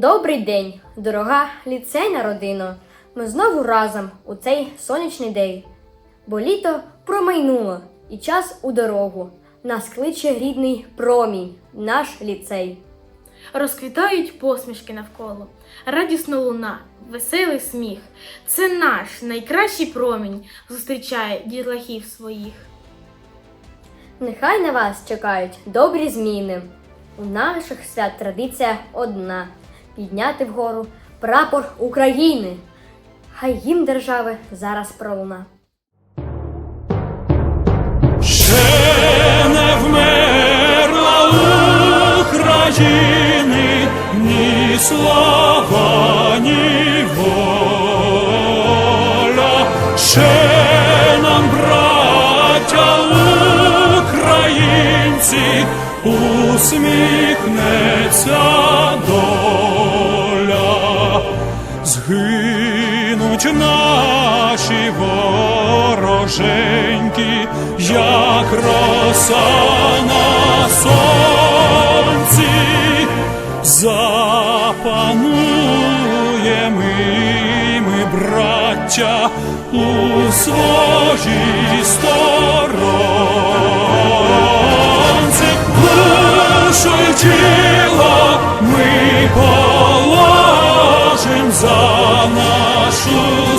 Добрий день, дорога ліцейна родино. Ми знову разом у цей сонячний день. Бо літо промайнуло і час у дорогу. Нас кличе рідний промінь, наш ліцей. Розквітають посмішки навколо, радісно луна, веселий сміх. Це наш найкращий промінь зустрічає дітлахів своїх. Нехай на вас чекають добрі зміни. У наших свят традиція одна підняти вгору прапор України. Хай гімн держави зараз пролуна. Ще не вмерла України ні слава, ні воля. Ще нам, браття українці, усміхнеться вороженьки, як роса на сонці, запануємо ми, браття, у своїй сторонці, душу й тіло ми положим за нашу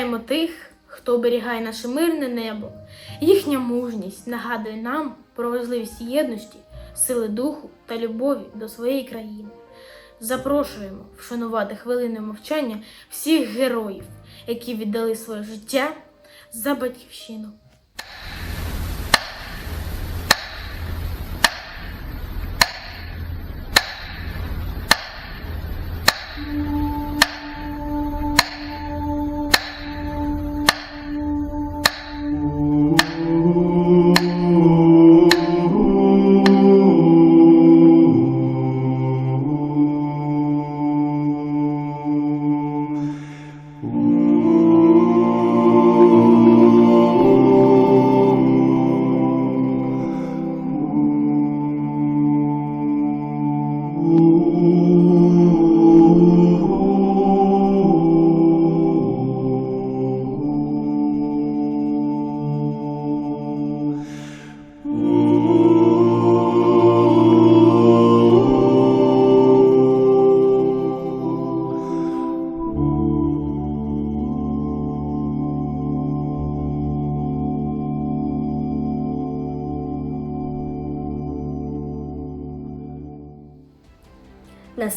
Згадаємо тих, хто оберігає наше мирне небо. Їхня мужність нагадує нам про важливість єдності, сили духу та любові до своєї країни. Запрошуємо вшанувати хвилини мовчання всіх героїв, які віддали своє життя за батьківщину.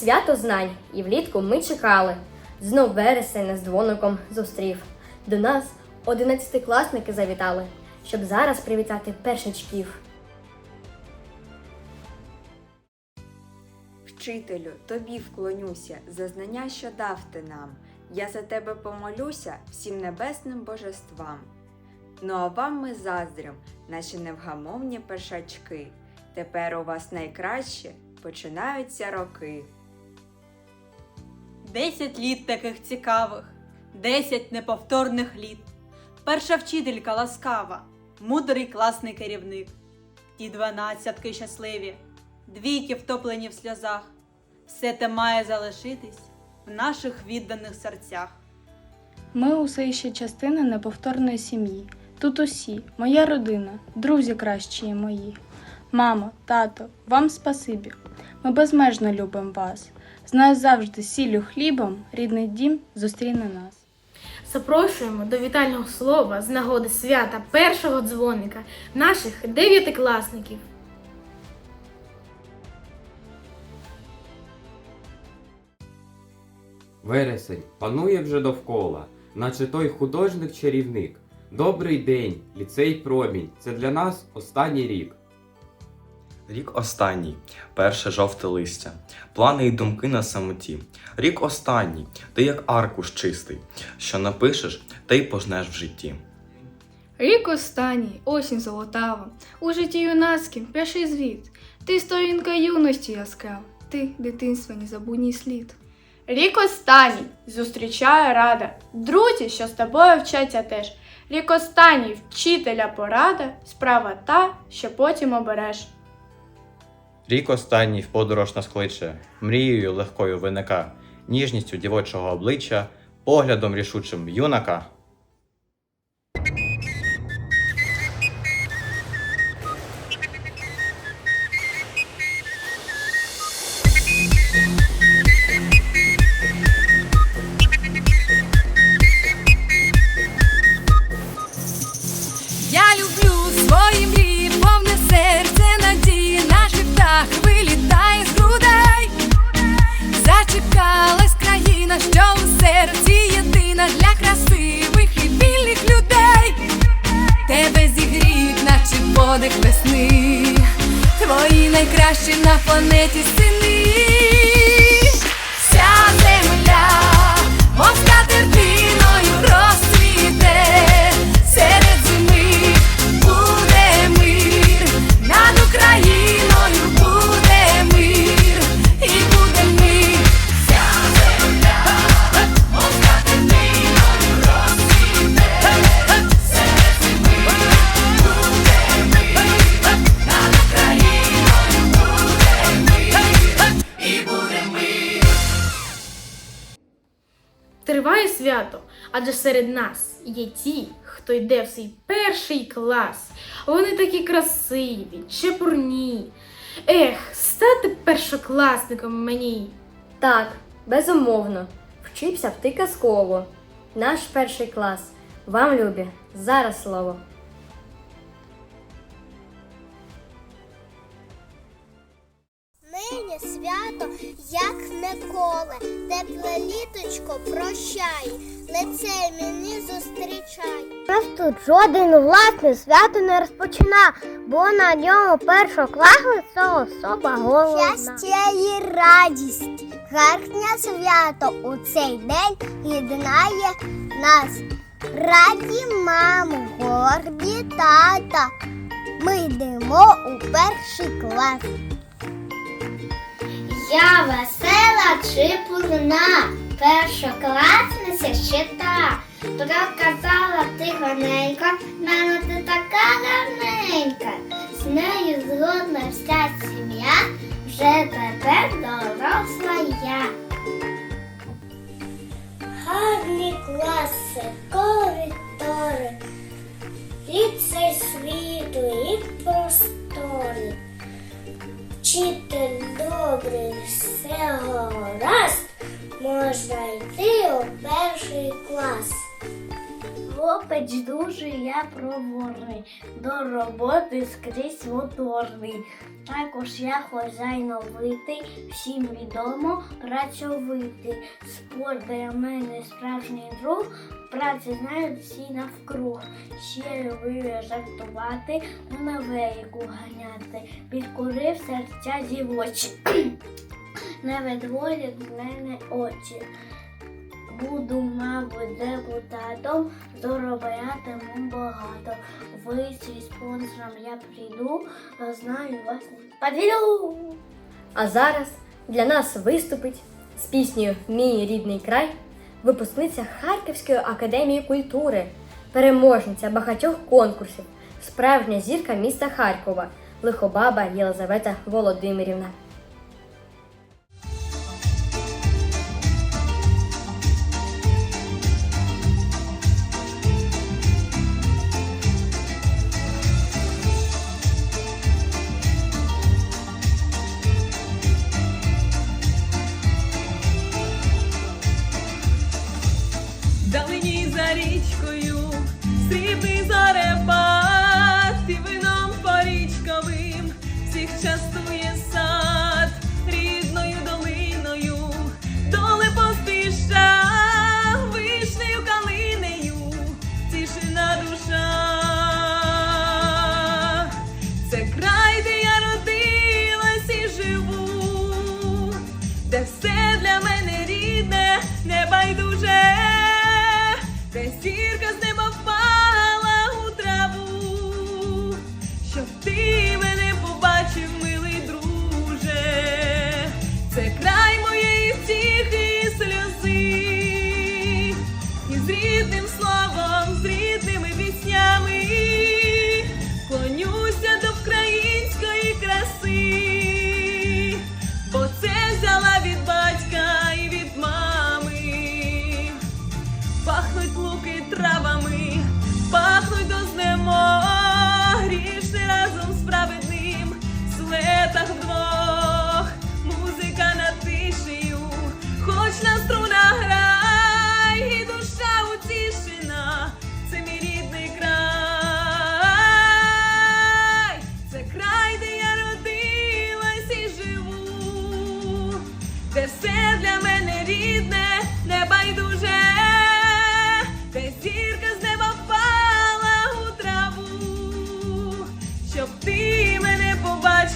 Свято знань і влітку ми чекали. Знов вересень нас дзвоником зустрів. До нас одинадцятикласники завітали, щоб зараз привітати першачків. Вчителю, тобі вклонюся за знання, що дав ти нам. Я за тебе помолюся всім небесним божествам. Ну а вам ми заздрим, наші невгамовні першачки. Тепер у вас найкраще починаються роки. Десять літ таких цікавих, десять неповторних літ. Перша вчителька ласкава, мудрий класний керівник. Ті дванадцятки щасливі, двійки втоплені в сльозах. Все те має залишитись в наших відданих серцях. Ми усе ще частина неповторної сім'ї. Тут усі, моя родина, друзі кращі мої. Мамо, тато, вам спасибі. Ми безмежно любимо вас. Знаю завжди сіллю хлібом, рідний дім зустріне нас. Запрошуємо до вітального слова з нагоди свята першого дзвоника наших дев'ятикласників. Вересень панує вже довкола, наче той художник-чарівник. Добрий день, ліцей промінь. Це для нас останній рік. Рік останній, перше жовте листя, плани й думки на самоті. Рік останній, ти як аркуш чистий, що напишеш, те й пожнеш в житті. Рік останній, осінь золотава, у житті юнацьким перший звіт. Ти сторінка юності яскрава, ти дитинства незабутній слід. Рік останній зустрічає рада, друзі, що з тобою вчаться теж. Рік останній вчителя порада, справа та, що потім обереш. Рік останній в подорож нас кличе, мрією легкою виника, ніжністю дівочого обличчя, поглядом рішучим юнака. Подих весни. Твої найкращі на планеті сини. Вся земля, свято, адже серед нас є ті, хто йде в свій перший клас. Вони такі красиві, чепурні. Ех, стати першокласником мені. Так, безумовно, вчився б ти казково. Наш перший клас. Вам, любі, зараз слово. Свято, як ніколи, тепле літочко прощай, лице мені зустрічай. Нас тут жоден власне свято не розпочина, бо на ньому першокласниця особа головна. Щастя і радість, гарне свято у цей день єднає нас. Раді мами, горді тата. Ми йдемо у перший клас. Я весела чепурна, першокласниця ще та. Проказала тихоненько, мене ти така гарненька. З нею згодна вся сім'я, вже тепер доросла я. Гарні класи, коридори, ліцей світу і простори. Вчитель добрий, все гаразд, можна йти у перший клас. Хлопець дуже я проворний, до роботи скрізь моторний. Також я хозяйновитий, всім відомо працьовитий. Спорт для мене справжній друг, праці знають всі навкруг. Ще люблю жартувати, на вейку ганяти, підкурив серця дівочі. Не відводять з мене очі. Буду, мабуть, депутатом, зароблятиму багато. Ви зі спонсором я прийду, а знаю вас подведу. А зараз для нас виступить з піснею Мій рідний край випускниця Харківської академії культури, переможниця багатьох конкурсів, справжня зірка міста Харкова, лихобаба Єлизавета Володимирівна.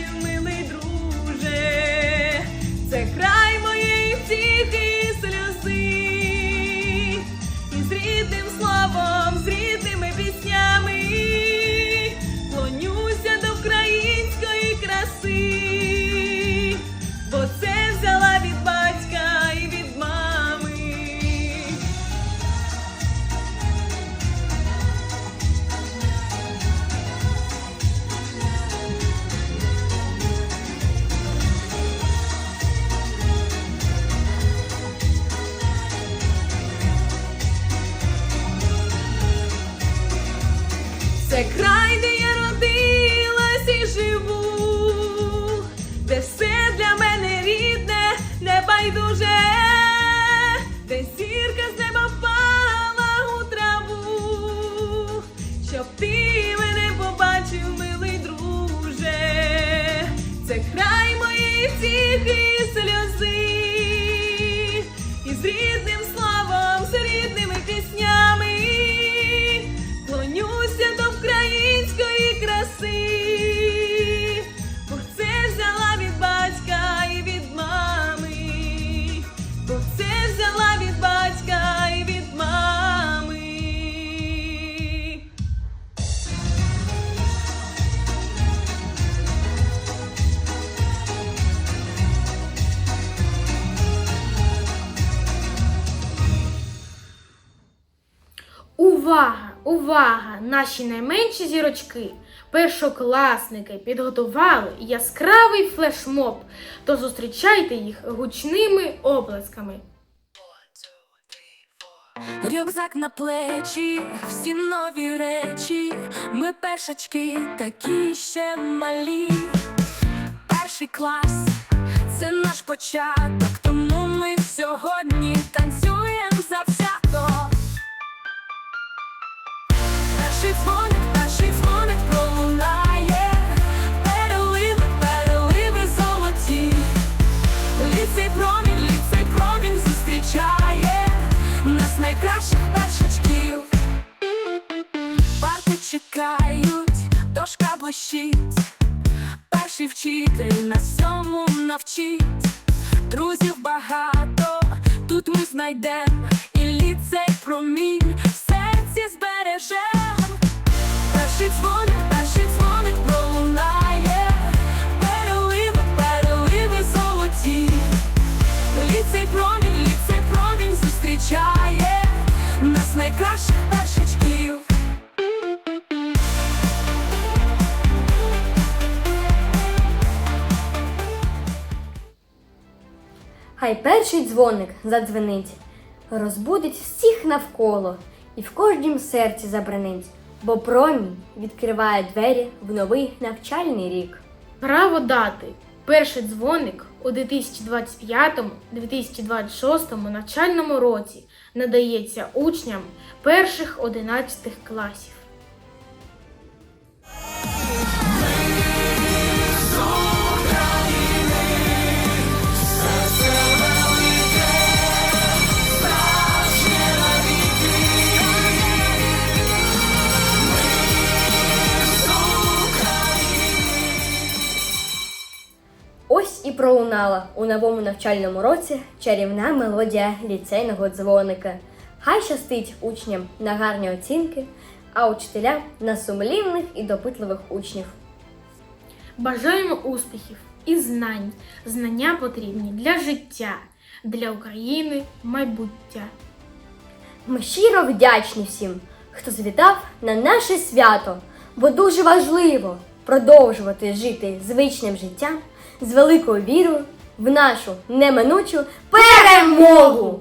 you Увага! Наші найменші зірочки, першокласники підготували яскравий флешмоб, то зустрічайте їх гучними оплесками. Рюкзак на плечі, всі нові речі, ми першачки, такі ще малі. Перший клас це наш початок, тому ми сьогодні танцюємо Перший дзвоник, перший дзвоник пролунає, переливи, переливи золоті. Ліцей промінь, ліцей промінь зустрічає нас найкращих першачків. Парти чекають, дошка блищить, перший вчитель на всьому навчить. Друзів багато, тут ми знайдем, і ліцей промінь в серці збережем. Перший перший дзвоник пролунає, переливи, переливи золоті. Ліцей промінь, ліцей промінь зустрічає нас найкращих першачків. Хай перший дзвоник задзвенить, розбудить всіх навколо і в кожнім серці забранить, бо промінь відкриває двері в новий навчальний рік. Право дати перший дзвоник у 2025-2026 навчальному році надається учням перших 11 класів. Пролунала у новому навчальному році чарівна мелодія ліцейного дзвоника. Хай щастить учням на гарні оцінки, а учителям на сумлінних і допитливих учнів. Бажаємо успіхів і знань. Знання потрібні для життя, для України майбуття. Ми щиро вдячні всім, хто завітав на наше свято, бо дуже важливо продовжувати жити звичним життям з великою вірою в нашу неминучу перемогу!